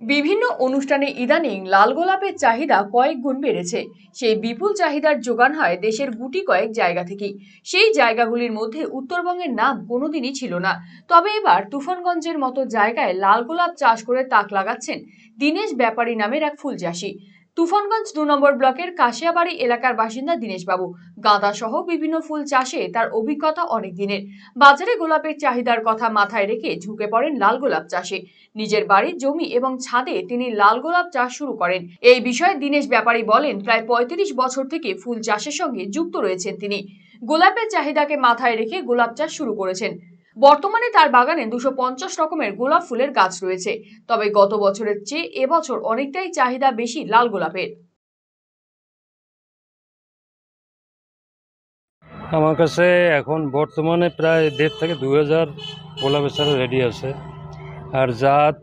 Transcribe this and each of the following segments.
বিভিন্ন অনুষ্ঠানে ইদানিং লাল গোলাপের চাহিদা কয়েক গুণ বেড়েছে। সেই বিপুল চাহিদার যোগান হয় দেশের গুটি কয়েক জায়গা থেকেই। সেই জায়গাগুলির মধ্যে উত্তরবঙ্গের নাম কোনোদিনই ছিল না। তবে এবার তুফানগঞ্জের মতো জায়গায় লাল গোলাপ চাষ করে তাক লাগাচ্ছেন দীনেশ ব্যাপারী নামের এক ফুল চাষি তুফানগঞ্জ দু নম্বর ব্লকের কাশিয়াবাড়ি এলাকার বাসিন্দা দীনেশবাবু। গাঁদা সহ বিভিন্ন ফুল চাষে তার অভিজ্ঞতা অনেক দিনের। বাজারে গোলাপের চাহিদার কথা মাথায় রেখে ঝুঁকে পড়েন লাল গোলাপ চাষে। নিজের বাড়ির জমি এবং ছাদে তিনি লাল গোলাপ চাষ শুরু করেন। এই বিষয়ে দীনেশ ব্যাপারী বলেন, প্রায় পঁয়ত্রিশ বছর থেকে ফুল চাষের সঙ্গে যুক্ত রয়েছেন তিনি। গোলাপের চাহিদাকে মাথায় রেখে গোলাপ চাষ শুরু করেছেন। বর্তমানে তার বাগানে দুশো পঞ্চাশ রকমের গোলাপ ফুলের গাছ রয়েছে। তবে গত বছরের চেয়ে এবছর অনেকটাই চাহিদা বেশি লাল গোলাপের। আমার কাছে এখন বর্তমানে প্রায় দেড় থেকে দু হাজার গোলাপের চারা রেডি আছে। আর জাত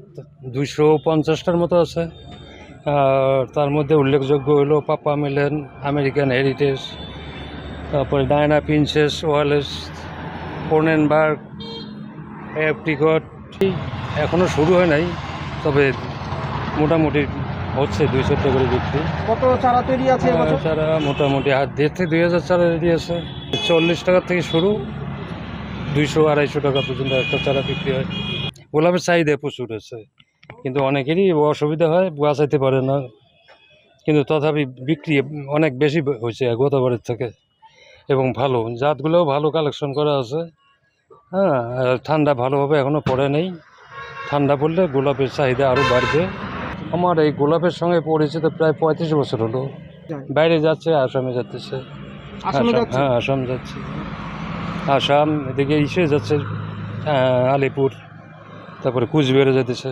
দুশো পঞ্চাশটার মতো আছে। তার মধ্যে উল্লেখযোগ্য হলো পাপা মিলেন, আমেরিকান হেরিটেজ তারপরে ডায়না প্রিন্সেস ওয়ালেস পোর্নেনবার্গ অ্যাপটিকট এখনও শুরু হয় নাই তবে মোটামুটি হচ্ছে দুইশো টাকা করে বিক্রি। কত চারা তৈরি আছে চারা মোটামুটি হাত দেড় থেকে দুই হাজার চারা রেডি আছে। চল্লিশ টাকা থেকে শুরু দুইশো আড়াইশো টাকা পর্যন্ত একটা চারা বিক্রি হয়। গোলাপের চাহিদা প্রচুর আছে কিন্তু অনেকেরই অসুবিধা হয় বাঁচাইতে পারে না। কিন্তু তথাপি বিক্রি অনেক বেশি হয়েছে গতবারের থেকে এবং ভালো জাতগুলোও ভালো কালেকশন করা আছে। হ্যাঁ ঠান্ডা ভালোভাবে এখনও পড়ে নেই। ঠান্ডা পড়লে গোলাপের চাহিদা আরও বাড়বে। আমার এই গোলাপের সঙ্গে পড়েছে তো প্রায় পঁয়ত্রিশ বছর হলো। বাইরে যাচ্ছে আসামে যাচ্ছে। হ্যাঁ আসাম যাচ্ছে। আসাম এদিকে ইসে যাচ্ছে হ্যাঁ আলিপুর তারপরে কুচবিহারে যেতেছে।